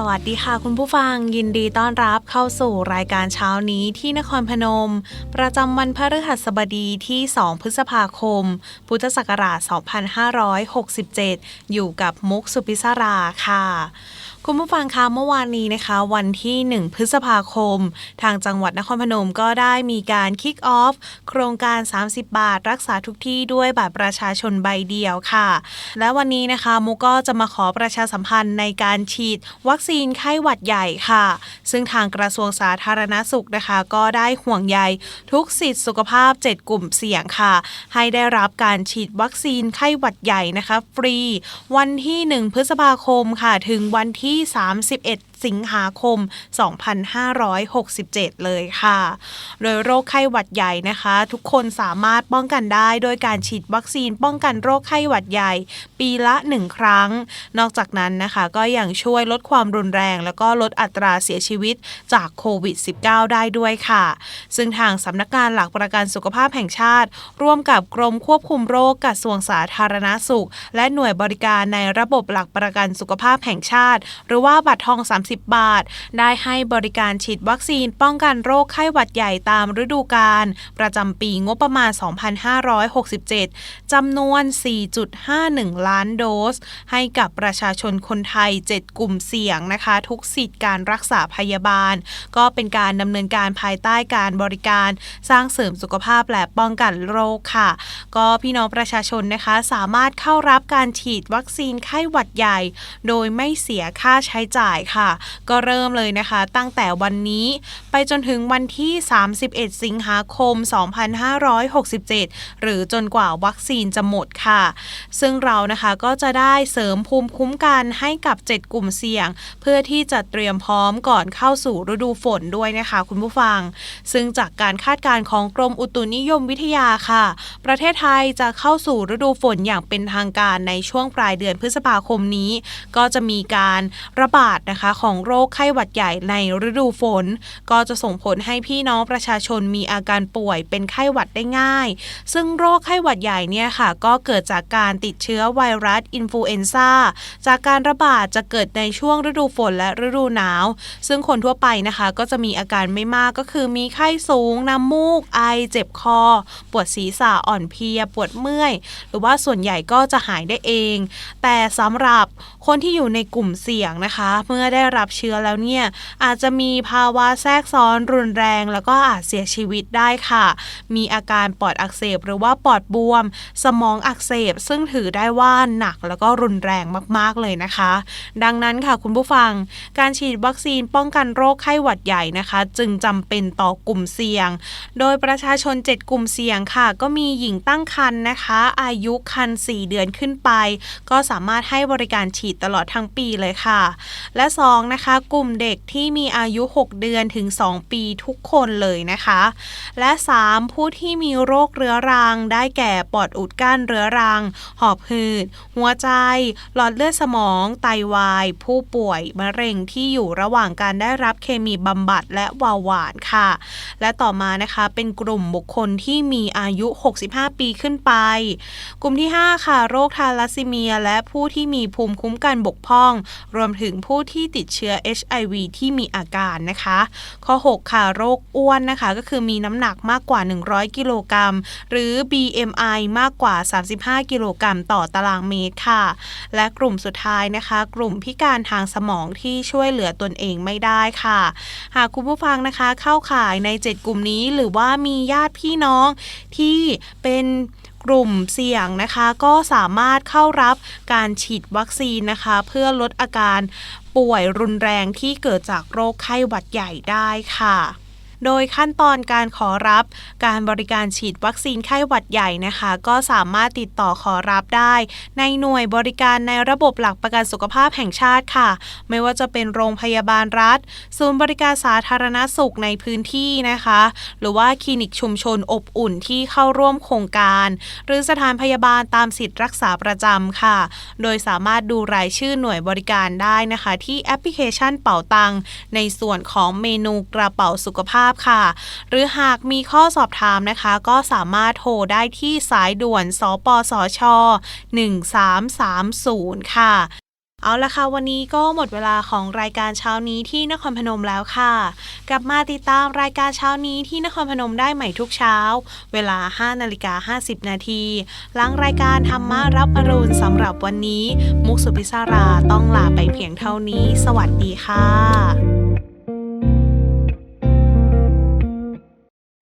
สวัสดีค่ะคุณผู้ฟังยินดีต้อนรับเข้าสู่รายการเช้านี้ที่นครพนม ประจำวันพฤหัสบดีที่ 2 พฤษภาคม พุทธศักราช 2567 อยู่กับมุกสุพิศราค่ะ คุณผู้ฟังคะเมื่อวานนี้นะคะ วันที่ 1 พฤษภาคม ทางจังหวัดนครพนมก็ได้มีการคิกออฟโครงการ 30 บาท รักษาทุกที่ด้วยบัตรประชาชนใบเดียวค่ะ และวันนี้นะคะมุกก็จะมาขอประชาสัมพันธ์ในการฉีด วัคซีนไข้หวัดใหญ่ค่ะ ซึ่งทางกระทรวงสาธารณสุขนะคะ ก็ได้ห่วงใยทุกสิทธิสุขภาพ 7 กลุ่มเสี่ยงค่ะ ให้ได้รับการฉีดวัคซีนไข้หวัดใหญ่นะคะ ฟรี วันที่ 1 พฤษภาคมค่ะ ถึงวันที่31 สิงหาคม 2567 เลยค่ะ โดยโรคไข้หวัดใหญ่นะคะ ทุกคนสามารถป้องกันได้โดยการฉีดวัคซีนป้องกันโรคไข้หวัดใหญ่ ปีละ 1 ครั้ง นอกจากนั้นนะคะ ก็ยังช่วยลดความรุนแรง แล้วก็ลดอัตราเสียชีวิตจากโควิด -19 ได้ด้วยค่ะ ซึ่งทางสำนักงานหลักประกันสุขภาพแห่งชาติ ร่วมกับกรมควบคุมโรคกระทรวงสาธารณสุข และหน่วยบริการในระบบหลักประกันสุขภาพแห่งชาติ หรือว่าบัตรทอง30 บาท ได้ให้บริการฉีดวัคซีนป้องกันโรคไข้หวัดใหญ่ตามฤดูกาลประจำปีงบประมาณ 2567 จำนวน 4.51 ล้านโดส ให้กับประชาชนคนไทย 7 กลุ่มเสี่ยงนะคะ ทุกสิทธิ์การรักษาพยาบาล ก็เป็นการดำเนินการภายใต้การบริการสร้างเสริมสุขภาพและป้องกันโรคค่ะ ก็พี่น้องประชาชนนะคะ สามารถเข้ารับการฉีดวัคซีนไข้หวัดใหญ่ โดยไม่เสียค่าใช้จ่ายค่ะก็เริ่มเลยนะคะ ตั้งแต่วันนี้ไปจนถึงวันที่ 31 สิงหาคม 2567 หรือจนกว่าวัคซีนจะหมดค่ะ ซึ่งเรานะคะก็จะได้เสริมภูมิคุ้มกันให้กับ 7 กลุ่มเสี่ยง เพื่อที่จะเตรียมพร้อมก่อนเข้าสู่ฤดูฝนด้วยนะคะคุณผู้ฟัง ซึ่งจากการคาดการณ์ของกรมอุตุนิยมวิทยาค่ะ ประเทศไทยจะเข้าสู่ฤดูฝนอย่างเป็นทางการในช่วงปลายเดือนพฤษภาคมนี้ ก็จะมีการระบาดนะคะของโรคไข้หวัดใหญ่ในฤดูฝน ก็จะส่งผลให้พี่น้องประชาชนมีอาการป่วยเป็นไข้หวัดได้ง่าย ซึ่งโรคไข้หวัดใหญ่เนี่ยค่ะ ก็เกิดจากการติดเชื้อไวรัสอินฟลูเอนซ่าจากการระบาดจะเกิดในช่วงฤดูฝนและฤดูหนาว ซึ่งคนทั่วไปนะคะ ก็จะมีอาการไม่มากก็คือมีไข้สูงน้ำมูก ไอ เจ็บคอ ปวดศีรษะอ่อนเพลีย ปวดเมื่อย หรือว่าส่วนใหญ่ก็จะหายได้เอง แต่สำหรับคนที่อยู่ในกลุ่มเสี่ยงนะคะ เมื่อได้รับรับเชื้อแล้วเนี่ยอาจจะมีภาวะแทรกซ้อนรุนแรง แล้วก็อาจเสียชีวิตได้ค่ะ มีอาการปอดอักเสบหรือว่าปอดบวม สมองอักเสบ ซึ่งถือได้ว่าหนักแล้วก็รุนแรงมากๆเลยนะคะ ดังนั้นค่ะคุณผู้ฟัง การฉีดวัคซีนป้องกันโรคไข้หวัดใหญ่นะคะ จึงจำเป็นต่อกลุ่มเสี่ยง โดยประชาชน 7 กลุ่มเสี่ยงค่ะ ก็มีหญิงตั้งครรภ์นะคะ อายุครรภ์4เดือนขึ้นไป ก็สามารถให้บริการฉีดตลอดทั้งปีเลยค่ะ และ 2นะคะ กลุ่มเด็กที่มีอายุ 6 เดือนถึง 2 ปีทุกคนเลยนะคะ และ 3 ผู้ที่มีโรคเรื้อรัง ได้แก่ปอดอุดกั้นเรื้อรัง หอบหืด หัวใจ หลอดเลือดสมอง ไตวาย ผู้ป่วยมะเร็งที่อยู่ระหว่างการได้รับเคมีบำบัดและวาหวานค่ะ และต่อมานะคะเป็นกลุ่มบุคคลที่มีอายุ 65 ปีขึ้นไป กลุ่มที่ 5 ค่ะ โรคทาลัสซีเมีย และผู้ที่มีภูมิคุ้มกันบกพร่อง รวมถึงผู้ที่ติดเชื้อ HIV ที่มีอาการนะคะ ข้อ 6 ค่ะ โรคอ้วนนะคะ ก็คือมีน้ำหนักมากกว่า 100 กิโลกรัม หรือ BMI มากกว่า 35 กิโลกรัมต่อตารางเมตรค่ะ และกลุ่มสุดท้ายนะคะ กลุ่มพิการทางสมองที่ช่วยเหลือตนเองไม่ได้ค่ะ หากคุณผู้ฟังนะคะเข้าข่ายใน 7 กลุ่มนี้หรือว่ามีญาติพี่น้องที่เป็น กลุ่มเสี่ยงนะคะ ก็สามารถเข้ารับการฉีดวัคซีนนะคะ เพื่อลดอาการป่วยรุนแรงที่เกิดจากโรคไข้หวัดใหญ่ได้ค่ะ โดยขั้นตอนการขอรับการบริการฉีดวัคซีนไข้หวัดใหญ่นะคะ ก็สามารถติดต่อขอรับได้ ในหน่วยบริการในระบบหลักประกันสุขภาพแห่งชาติค่ะ ไม่ว่าจะเป็นโรงพยาบาลรัฐ ศูนย์บริการสาธารณสุขในพื้นที่นะคะ หรือว่าคลินิกชุมชนอบอุ่นที่เข้าร่วมโครงการ หรือสถานพยาบาลตามสิทธิ์รักษาประจำค่ะ โดยสามารถดูรายชื่อหน่วยบริการได้นะคะ ที่แอปพลิเคชันเป่าตังในส่วนของเมนูกระเป๋าสุขภาพค่ะ หรือหากมีข้อสอบถามนะคะ ก็สามารถโทรได้ที่สายด่วน สปสช 1330 ค่ะ เอาละค่ะ วันนี้ก็หมดเวลาของรายการเช้านี้ที่นครพนมแล้วค่ะ กลับมาติดตามรายการเช้านี้ที่นครพนมได้ใหม่ทุกเช้า เวลา 5นาฬิกา50 นาทีหลังรายการธรรมะรับอรุณสำหรับวันนี้ มุกสุพิศาราต้องลาไปเพียงเท่านี้ สวัสดีค่ะ